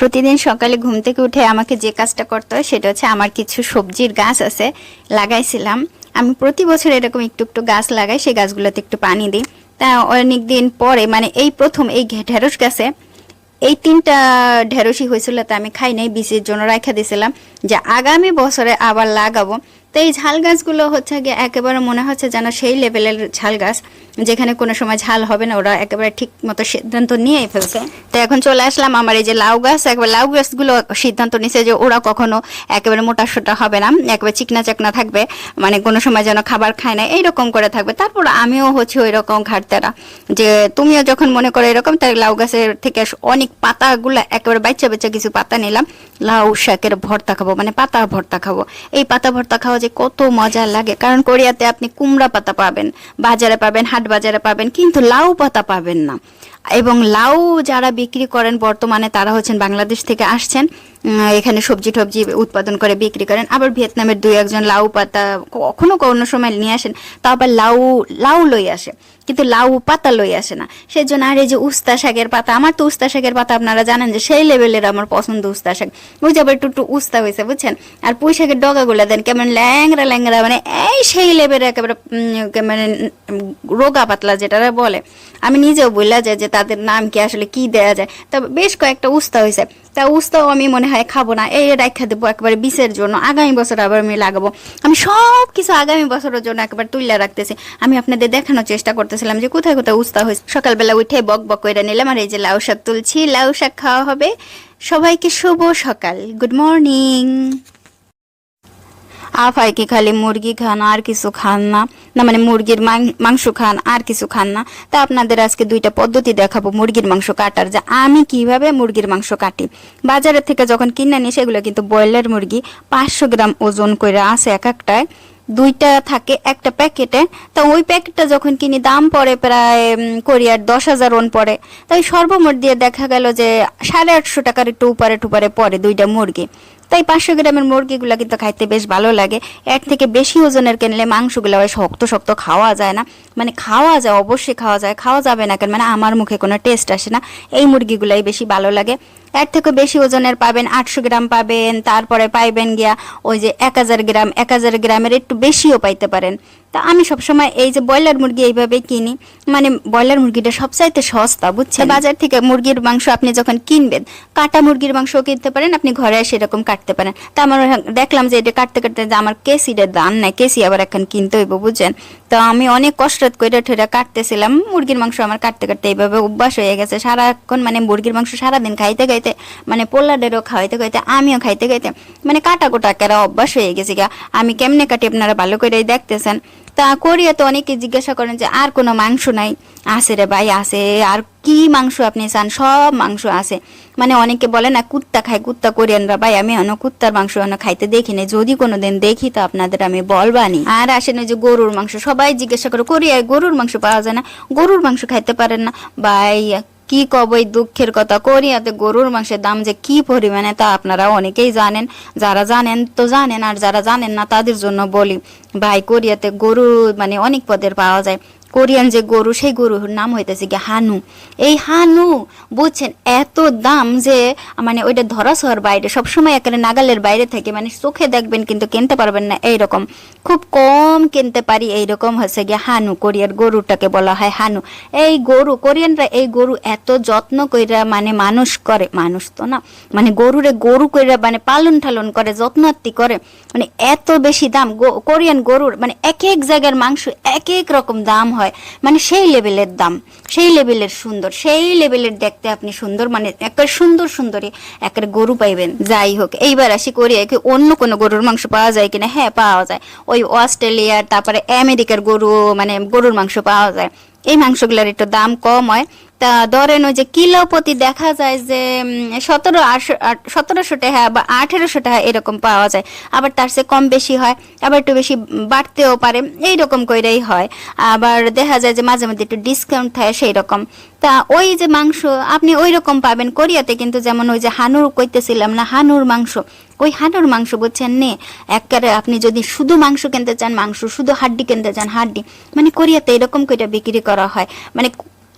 প্রতিদিন সকালে ঘুম থেকে উঠে আমাকে যে কাজটা করতে হয় সেটা হচ্ছে আমার কিছু সবজির গাছ আছে, লাগাইছিলাম। আমি প্রতি বছর এরকম একটু একটু গাছ লাগাই, সেই গাছগুলোতে একটু পানি দিই। তা অনেক দিন পরে মানে এই প্রথম এই ঢেঁড়স গাছে, এই তিনটা ঢেঁড়সই হয়েছিল, তা আমি খাই নাই। বীজের জন্য রাখা দিয়েছিলাম যে আগামী বছরে আবার লাগাবো। তো এই ঝাল গাছগুলো হচ্ছে গিয়ে একেবারে মনে হচ্ছে যেন সেই লেভেলের ঝাল গাছ, যেখানে কোনো সময় ঝাল হবে না, ওরা একেবারে ঠিক মতো সিদ্ধান্ত নিয়েই ফেলছে। তো এখন চলে আসলাম আমার এই যে লাউ গাছ, একবার লাউ গাছগুলো সিদ্ধান্ত নিছে যে ওরা কখনো একেবারে মোটা সোটা হবে না, একেবারে চিকনা চাকনা থাকবে মানে কোনো সময় যেন খাবার খায় না, এইরকম করে থাকবে। তারপর আমিও হচ্ছে ওই রকম ঘাটতেরা, যে তুমিও যখন মনে করো এরকম তাই লাউ গাছের থেকে অনেক পাতাগুলো একেবারে বাচ্চা বাচ্চা কিছু পাতা নিলাম, লাউ শাকের ভর্তা খাব মানে পাতা ভর্তা খাব। এই পাতা ভর্তা খাওয়া যে কত মজা লাগে। কারণ কোরিয়াতে আপনি কুমড়া পাতা পাবেন, বাজারে পাবেন, হাট বাজারে পাবেন, কিন্তু লাউ পাতা পাবেন না। এবং লাউ যারা বিক্রি করেন বর্তমানে তারা হচ্ছেন বাংলাদেশ থেকে আসছেন এখানে সবজি টবজি উৎপাদন করে বিক্রি করেন। আবার ভিয়েতনামের দুই একজন লাউ পাতা কখনো কোনো সময় নিয়ে আসেন, তা আবার লাউ লাউ লই আসে। কিন্তু লাউ পাতা লই আসে না। সেই জন্য আর এই যে উস্তা শাকের পাতা, আমার তো উস্তা শাকের পাতা আপনারা জানেন যে সেই লেভেলের আমার পছন্দ উস্তা শাক। ওই যে আবার একটু একটু উস্তা হয়েছে, বুঝছেন? আর পুঁই শাকের ডগাগুলো দেন, কেমন ল্যাংরা ল্যাংরা মানে এই সেই লেভেলের একেবারে মানে রোগা পাতলা যেটা বলে। আমি নিজেও বললা যে তাদের নাম কি আসলে কি দেয়া যায়? তবে বেশ কয়েকটা উস্তা হয়েছে তা উস্তাও আমি মনে হয় খাব না, এই রাখা দেবো একবারে বিষের জন্য। আগামী বছর আবার আমি লাগাবো। আমি সব কিছু আগামী বছরের জন্য একবার তুলে রাখতেছি। আমি আপনাদের দেখানোর চেষ্টা করতেছিলাম যে কোথায় কোথায় উস্তা হয়েছে সকালবেলা উঠে বক বক করে নিলাম, আর এই যে লাউ শাক তুলছি, লাউ শাক খাওয়া হবে। সবাইকে শুভ সকাল। Good morning. আফাই কি খালি মুরগি খান, আর কিছু খান না। না মানে মুরগির মাংস খান, আর কিছু খান না। তা আপনাদের আজকে দুইটা পদ্ধতি দেখাবো মুরগির মাংস কাটার। যে আমি কীভাবে মুরগির মাংস কাটি। বাজারের থেকে যখন কিনে আনি, সেগুলো কিন্তু ব্রয়লার মুরগি। পাঁচশো গ্রাম ওজন করে আছে এক একটায়। দুইটা থাকে একটা প্যাকেটে। তা ওই প্যাকেটটা যখন কিনি, দাম পড়ে প্রায় কোরিয়ার দশ হাজার ওন পড়ে। তাই সর্বমোট দিয়ে দেখা গেল যে সাড়ে আটশো টাকার একটু উপরে টুপারে পড়ে দুইটা মুরগি। তাই পাঁচশো গ্রামের মুরগিগুলো কিন্তু খাইতে বেশ ভালো লাগে। এর থেকে বেশি ওজনের কিনলে মাংসগুলো ওই শক্ত শক্ত খাওয়া যায় না। মানে খাওয়া যায় অবশ্যই খাওয়া যায়। খাওয়া যাবে না কেন? মানে আমার মুখে কোনো টেস্ট আসে না। এই মুরগিগুলাই বেশি ভালো লাগে। এর থেকে বেশি ওজনের পাবেন আটশো গ্রাম পাবেন তারপরে পাইবেন গিয়া ওই যে এক হাজার গ্রাম এক হাজার গ্রামের একটু বেশিও পাইতে পারেন। তা আমি সবসময় এই যে ব্রয়লার মুরগি এইভাবে কিনি মানে ব্রয়লার মুরগিটা সবচাইতে সস্তা বুঝছেন? বাজার থেকে মুরগির মাংস আপনি যখন কিনবেন কাটা মুরগির মাংস কিনতে পারেন আপনি ঘরে এসে এরকম কাটতে পারেন তা আমার দেখলাম যে এটা কাটতে কাটতে যে আমার কেসিটা দান নাই, কেসি আবার এখন কিনতে হইব, বুঝছেন? তো আমি অনেক কষ্ট করে ঠেরা কাটতেছিলাম, মুরগির মাংস আমার কাটতে কাটতে এইভাবে অভ্যাস হয়ে গেছে। সারাক্ষণ মানে মুরগির মাংস সারাদিন খাইতে খাইতে মানে পোল্লাডেরও খাইতে খাইতে আমিও খাইতে খাইতে মানে কাটা কোটা কেরা অভ্যাস হয়ে গেছে গা। আমি কেমনে কাটি আপনারা ভালো করে দেখতেছেন। তা কোরিয়া তো অনেকে জিজ্ঞাসা করেন যে, আর কোনো মাংস নাই? আছে রে ভাই, আছে। আর কি মাংস আপনি চান? সব মাংস আছে। মানে অনেকে বলে না, কুত্তা খায়, কুত্তা কোরিয়ানরা ভাই, আমি অন্য কুত্তার মাংস অন্য খাইতে দেখি না যদি কোনোদিন দেখি তো আপনাদের আমি বলবানি। আর আসেন ওই যে গরুর মাংস। সবাই জিজ্ঞাসা করে কোরিয়ায় গরুর মাংস পাওয়া যায় না? গরুর মাংস খাইতে পারেন না। ভাই কি কব এই দুঃখের কথা? কোরিয়াতে গরুর মাংসের দাম যে কি পরিমাণে তা আপনারা অনেকেই জানেন। যারা জানেন তো জানেন, আর যারা জানেন না তাদের জন্য বলি। ভাই, কোরিয়াতে গরু মানে অনেক পদের পাওয়া যায়। কোরিয়ান যে গরু, সেই গরুর নাম হইতেছে কি হানু। এই হানু বুঝছেন, এত দাম যে মানে ওইটা ধরা ছোঁয়ার বাইরে, সবসময় একেবারে নাগালের বাইরে থেকে মানে চোখে দেখবেন কিন্তু কিনতে পারবেন না এইরকম। খুব কম কিনতে পারি এইরকম হচ্ছে গিয়ে হানু, কোরিয়ার গরুটাকে বলা হয় হানু। এই গরু, কোরিয়ানরা এই গরু এত যত্ন কইরা মানে মানুষ করে, মানুষ তো না মানে গরুরে গরু কইরা মানে পালন ঠালন করে যত্নার্থী করে মানে এত বেশি দাম কোরিয়ান গরুর মানে এক এক জায়গার মাংস এক এক রকম দাম হয়। মানে সেই লেভেলের দাম, সেই লেভেলের সুন্দর, সেই লেভেলের দেখতে আপনি সুন্দর মানে একটা সুন্দর সুন্দরী একটা গরু পাইবেন। যাই হোক, এইবার আসি কোরিয়ায় কি অন্য কোনো গরুর মাংস পাওয়া যায় কিনা? হ্যাঁ পাওয়া যায়। ওই অস্ট্রেলিয়ার তারপরে আমেরিকার গরু মানে গরুর মাংস পাওয়া যায়। এই মাংসগুলোর একটু দাম কম হয়। তা ধরেন ওই যে কিলো প্রতি দেখা যায় যে সতেরো সতেরোশো টাকা বা আঠেরোশো টাকা এরকম পাওয়া যায়। আবার তার চেয়ে কম বেশি হয়, আবার একটু বেশি বাড়তেও পারে, এইরকম কইরাই হয়। আবার দেখা যায় যে মাঝে মধ্যে একটু ডিসকাউন্ট থাকে সেই রকম তা ওই যে মাংস আপনি ওই রকম পাবেন, কোরিয়াতে কিন্তু যেমন ওই যে হানুর কইতেছিলাম না, হানুর মাংস। ওই হাডুর মাংস বুঝছেন নে? একবারে আপনি যদি শুধু মাংস কিনতে চান, মাংস শুধু হাড্ডি কিনতে চান, হাড্ডি। মানে কোরিয়াতে এরকম করে বিক্রি করা হয়। মানে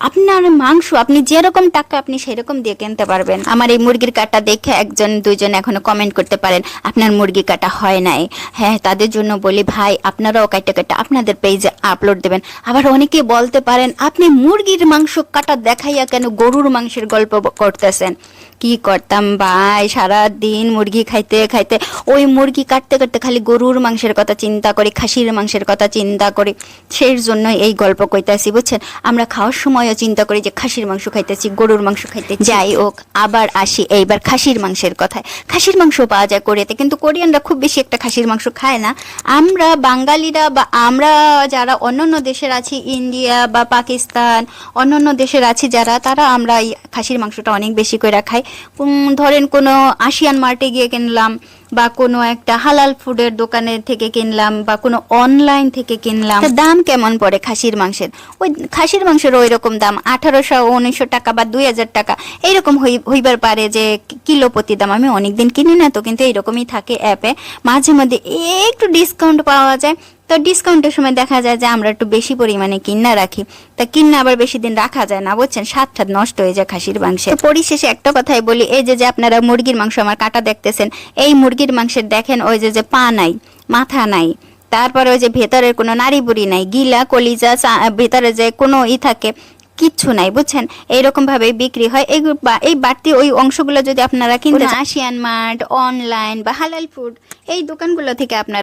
আপনার মাংস, আপনি যেরকম টাকা আপনি সেরকম দিয়ে কিনতে পারবেন। আমার এই মুরগির কাটা দেখে একজন, দুইজন এখনও কমেন্ট করতে পারেন, আপনার মুরগি কাটা হয় নাই? হ্যাঁ তাদের জন্য বলি, ভাই, আপনারাও কাটা কাটা, আপনাদের পেজে আপলোড দেবেন। আবার অনেকে বলতে পারেন, আপনি মুরগির মাংস কাটা দেখাইয়া কেন গরুর মাংসের গল্প করতেছেন? কি করতাম ভাই সারা দিন মুরগি খাইতে খাইতে, ওই মুরগি কাটতে কাটতে খালি গরুর মাংসের কথা চিন্তা করি, খাসির মাংসের কথা চিন্তা করি। সেই জন্য এই গল্প কইতাছি, বুঝছেন? আমরা খাওয়ার সময়ও চিন্তা করি যে খাসির মাংস খাইতেছি, গরুর মাংস খাইতে যাই হোক, আবার আসি এইবার খাসির মাংসের কথায়। খাসির মাংস পাওয়া যায় কোরিয়াতে, কিন্তু কোরিয়ানরা খুব বেশি একটা খাসির মাংস খায় না। আমরা বাঙালিরা বা আমরা যারা অন্যান্য দেশের আছি, ইন্ডিয়া বা পাকিস্তান, অন্যান্য দেশের আছি যারা, তারা আমরা এই খাসির মাংসটা অনেক বেশি করে খাই। ধরেন কোনো আশিয়ান মার্টে গিয়ে কিনলাম বা কোনো একটা হালাল ফুডের দোকানে থেকে কিনলাম বা কোনো অনলাইন থেকে কিনলাম। দাম কেমন পড়ে খাসির মাংসের? ওই খাসির মাংসের ওই রকম দাম, আঠারোশো উনিশশো টাকা বা দুই হাজার টাকা, এইরকম হই- হইবার পারে যে কিলো প্রতি দাম। আমি অনেকদিন কিনি না তো, কিন্তু এইরকমই থাকে অ্যাপে মাঝে মধ্যে একটু ডিসকাউন্ট পাওয়া যায়। তো ডিসকাউন্টের সময় দেখা যায় যে আমরা একটু বেশি পরিমাণে কিন্না রাখি। তা কিন্না আবার বেশি দিন রাখা যায় না বুঝছেন? স্বাদ ঠাদ নষ্ট হয়ে যায় খাসির মাংসে তো পরিশেষে একটা কথাই বলি এই যে যে আপনারা মুরগির মাংস আমার কাটা দেখতেছেন এই মুরগির মাংসের দেখেন ওই যে যে পা নাই মাথা নাই তারপরে ওই যে ভেতরের কোনো নাড়ি বুড়ি নাই গিলা কলিজা ভেতরে যে কোনো ই থাকে কিচ্ছু নাই বুঝছেন? এইরকম ভাবে বিক্রি হয়। এই বা- এই বাড়তি ওই অংশগুলো যদি আপনারা কিনতে আসিয়ান মার্ট অনলাইন বা হালাল ফুড এই দোকানগুলো থেকে আপনারা